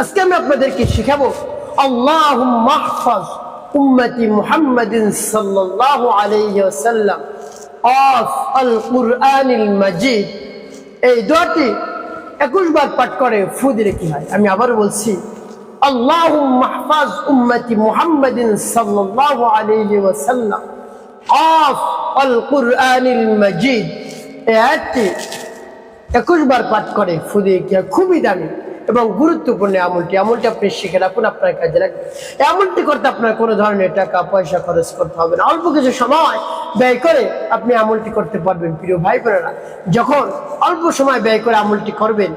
আজকে আমি আপনাদেরকে শিখাবো আল্লাহ মাহফাজ উম্মতি মুহাম্মাদিন সাল্লাল্লাহু আলাইহি ওয়াসাল্লাম অফ আল কুরআনিল মাজিদ। এই দোয়াটি একুশ বার পাঠ করে ফু কি হয়? আমি আবার বলছি আল্লাহ মাহফাজ উম্মতি মুহাম্মাদিন সাল্লাল্লাহু আলাইহি ওয়াসাল্লাম অফ আল কুরআনিল মাজিদ। এই আয়াতটি একুশ বার পাঠ করে ফুদিয়ে গিয়া খুবই দামি। এবং গুরুত্বপূর্ণ আমলটি। আমলটি আপনি শিখে রাখুন, আপনার কাজে রাখবেন এমনটি করতে আপনার কোনো ধরনের টাকা, পয়সা খরচ করতে হবে না। অল্প কিছু সময় ব্যয় করে আপনি আমলটি করতে পারবেন, প্রিয় ভাই বোনেরা। যখন অল্প সময় ব্যয় করে আমলটি করবেন,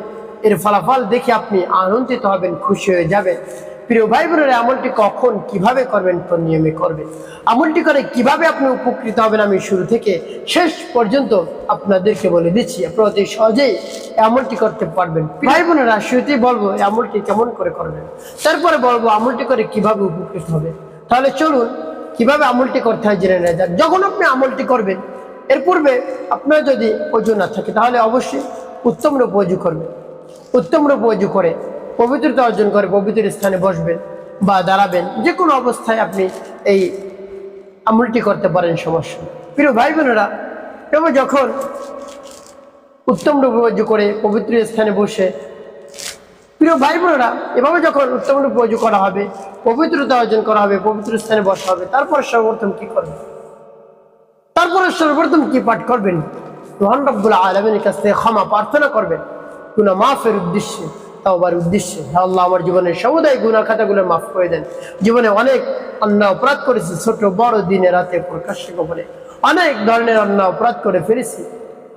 এর ফলাফল দেখে আপনি আনন্দিত হবেন, খুশি হয়ে যাবেন। প্রিয় ভাই বোনেরা আমলটি কখন, কীভাবে করবেন, কোন নিয়মে করবেন আমলটি করে কীভাবে আপনি উপকৃত হবেন, আমি শুরু থেকে শেষ পর্যন্ত আপনাদেরকে বলে দিচ্ছি। আপনারা অতি সহজেই আমলটি করতে পারবেন। ভাই বোনেরা শুরুতেই বলব আমলটি কেমন করে করবেন? তারপরে বলব, আমলটি করে কীভাবে উপকৃত হবে? তাহলে চলুন, কীভাবে আমলটি করতে হয় জেনে নেওয়া যাক। যখন আপনি আমলটি করবেন, এর পূর্বে আপনার যদি অজু না থাকে, তাহলে অবশ্যই উত্তম রূপ অজু করবেন। উত্তম রূপ করে পবিত্রতা অর্জন করে পবিত্র স্থানে বসবেন বা দাঁড়াবেন যে কোনো অবস্থায় আপনি এই আমলটি করতে পারেন সমস্যা প্রিয় ভাই বোনেরা এবং যখন উত্তম রূপে অজু করে পবিত্র স্থানে বসে, প্রিয় ভাই বোনেরা, এভাবে যখন উত্তম রূপে অজু করা হবে, পবিত্রতা অর্জন করা হবে, পবিত্র স্থানে বসা হবে, তারপর সর্বপ্রথম কি করবে তারপরে সর্বপ্রথম কি পাঠ করবেন? রব্বুল আলমের কাছ থেকে ক্ষমা প্রার্থনা করবেন। গুনা মাফের উদ্দেশ্যে। তাওবার উদ্দেশ্যে। হ্যাঁ আল্লাহ, আমার জীবনের সমুদায় গুনা খাতাগুলো মাফ করে দেন। জীবনে অনেক অন্যায় অপরাধ করেছি, ছোট, বড়, দিনে রাতে প্রকাশ্যে গোপনে। অনেক ধরনের অন্যায় অপরাধ করে ফেলেছি।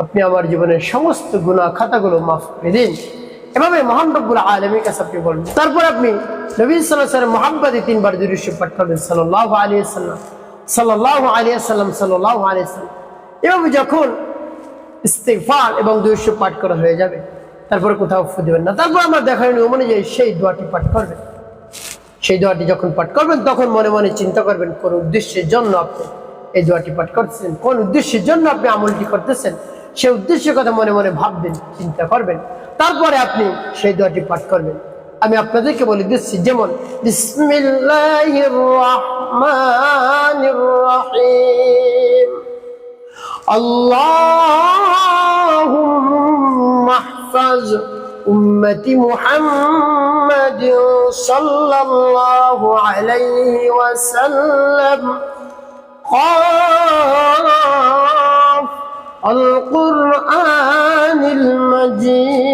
আপনি আমার জীবনের সমস্ত গুনা খাতাগুলো মাফ করে দিন। এভাবে মহান রব্বুল আলমীর কাছে আপনি বলবেন তারপর আপনি নবী সাল্লাহ সাল্লাম মোহাম্মদী তিনবার দুরুষ্য পাঠ করবেন। সাল্লাহ আলী সাল্লাম সাল্লাহ আলী সাল্লাম সাল্লাহ আলী সাল্লাম এভাবে যখন ইস্তেফার এবং দুইশ পাঠ করা হয়ে যাবে তারপরে কোথাও ফু দেবেন না। তারপর আমার দেখার নিয়ম অনুযায়ী সেই দোয়াটি পাঠ করবেন। সেই দোয়াটি যখন পাঠ করবেন, তখন মনে মনে চিন্তা করবেন, কোন উদ্দেশ্যের জন্য আপনি এই দোয়াটি পাঠ করতেছেন? কোন উদ্দেশ্যের জন্য আপনি আমলটি করতেছেন? সেই উদ্দেশ্যের কথা মনে মনে ভাববেন, চিন্তা করবেন। তারপরে আপনি সেই দোয়াটি পাঠ করবেন। আমি আপনাদেরকে বলে দিচ্ছি, যেমন আল্লাহ اللهم احفظ أمة محمد صلى الله عليه وسلم. قاف القرآن المجيد.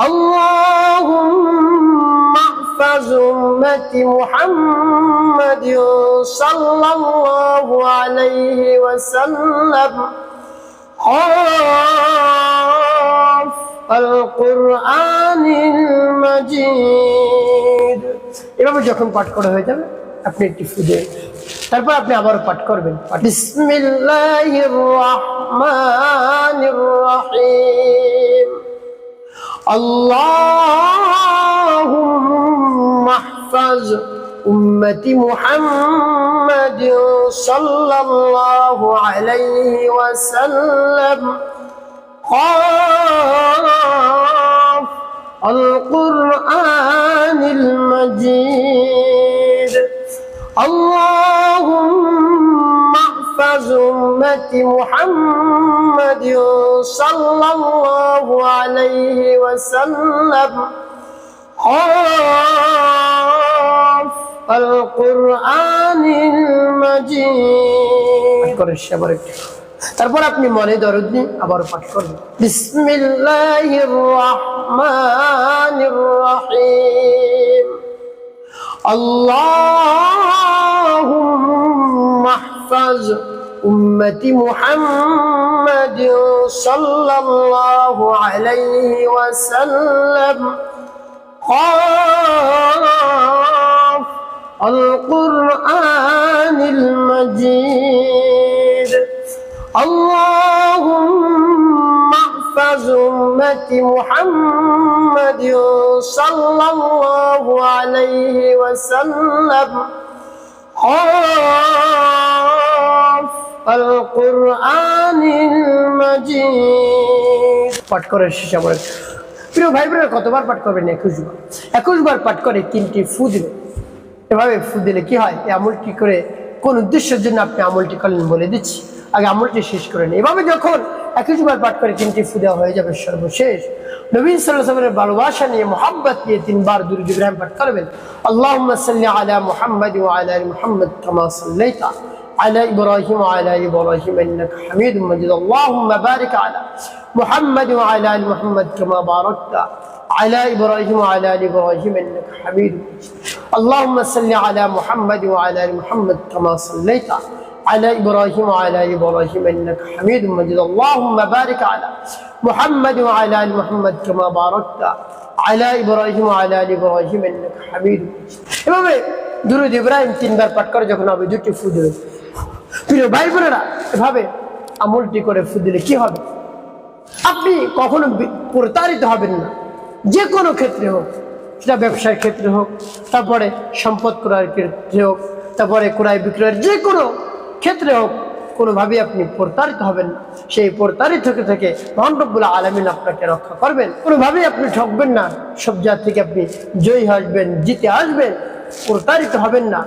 اللهم احفظ أمة محمد صلى الله عليه وسلم. قاف القرآن المجيد এভাবে যখন পাঠ করা হয়ে যাবে আপনি একটি ফুদে তারপর আপনি আবার পাঠ করবেন বিসমিল্লাহির রহমানির রহিম اللهم احفظ أمة محمد صلى الله عليه وسلم. قاف القرآن المجيد. اللهم احفظ أمة محمد صلى الله عليه وسلم. قاف তারপর আপনি মনে দরদ নিয়ে আবার পাঠ করবেন বিসমিল্লাহির রহমানির রহিম اللهم احفظ أمة محمد صلى الله عليه وسلم قاف القرآن المجيد اللهم احفظ أمة محمد صلى الله عليه وسلم قاف القرآن المجيد পাঠ করে শেষ আবার প্রিয় ভাই বোনেরা কতবার পাঠ করবেন একুশ বার একুশ বার পাঠ করে তিনটি ফু দিবেন এভাবে ফু দিলে কি হয় এই আমলটি করে কোন উদ্দেশ্যের জন্য আপনি আমলটি করলেন বলে দিচ্ছি আগে আমলটি শেষ করেন এভাবে যখন একুশ বার পাঠ করে তিনটি ফু দেওয়া হয়ে যাবে সর্বশেষ নবীন সাল্লামের ভালোবাসা নিয়ে মোহাব্বত নিয়ে তিনবার দুরুদ ইব্রাহিম পাঠ করবেন আল্লাহ সাল্লি আলা মুহাম্মদ ওয়া আলা আলি মুহাম্মদ কামা সাল্লাইতা على إبراهيم وعلى آل إبراهيم إنك حميد مجيد اللهم بارك على محمد وعلى آل محمد كما باركت على إبراهيم وعلى آل إبراهيم إنك حميد مجيد اللهم صل على محمد وعلى آل محمد كما صليت على إبراهيم وعلى آل إبراهيم إنك حميد مجيد اللهم بارك على محمد وعلى آل محمد كما باركت على إبراهيم وعلى آل إبراهيم إنك حميد مجيد এভাবে দুরুদ ইব্রাহিম তিনবার পাঠ করে যখন হবে দুটি ফু দেবে প্রিয় ভাই বোনেরা এভাবে আমলটি করে ফু দিলে কি হবে আপনি কখনো বি- প্রতারিত হবেন না যে কোনো ক্ষেত্রে হোক, সেটা ব্যবসার ক্ষেত্রে হোক, তারপরে সম্পদ ক্রয়ের ক্ষেত্রে হোক, তারপরে ক্রয় বিক্রয়ের যে কোনো ক্ষেত্রে হোক, কোনোভাবেই আপনি প্রতারিত হবেন না। সেই প্রতারিত থেকে থেকে মহানরব্বুল আলমিন আপনাকে রক্ষা করবেন। কোনোভাবেই আপনি ঠকবেন না। সব জাত থেকে আপনি জয়ী আসবেন, জিতে আসবেন, প্রতারিত হবেন না।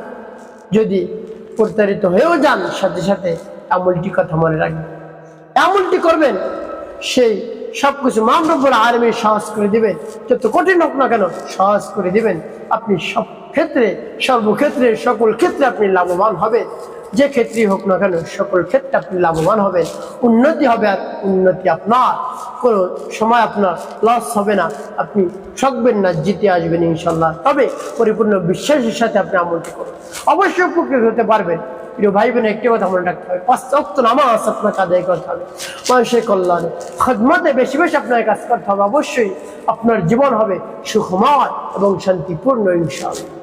যদি প্রতারিত হয়েও যান, সাথে সাথে এমনটি কথা মনে রাখবেন। এমনটি করবেন, সেই সব কিছু মামরব্বুল আলমী সহজ করে দিবেন। যত কঠিন হোক না কেন সহজ করে দিবেন। আপনি সব ক্ষেত্রে, সর্বক্ষেত্রে, সকল ক্ষেত্রে আপনি লাভবান হবেন। যে ক্ষেত্রেই হোক না কেন, সকল ক্ষেত্রে আপনি লাভবান হবেন, উন্নতি হবে আর উন্নতি আপনার। কোনো সময় আপনার লস হবে না, আপনি ঠকবেন না, জিতে আসবেন ইনশাল্লাহ। তবে পরিপূর্ণ বিশ্বাসের সাথে আপনি আমলটি করুন। অবশ্যই উপকৃত হতে পারবেন। প্রিয় ভাই বোন একটি কথা মনে রাখতে হবে। পাঁচ নামাজ আপনাকে আদায় করতে হবে। মানুষের কল্যাণে। খদমতে বেশি বেশি আপনার কাজ করতে হবে। অবশ্যই আপনার জীবন হবে সুখময় এবং শান্তিপূর্ণ ইনশাআল্লাহ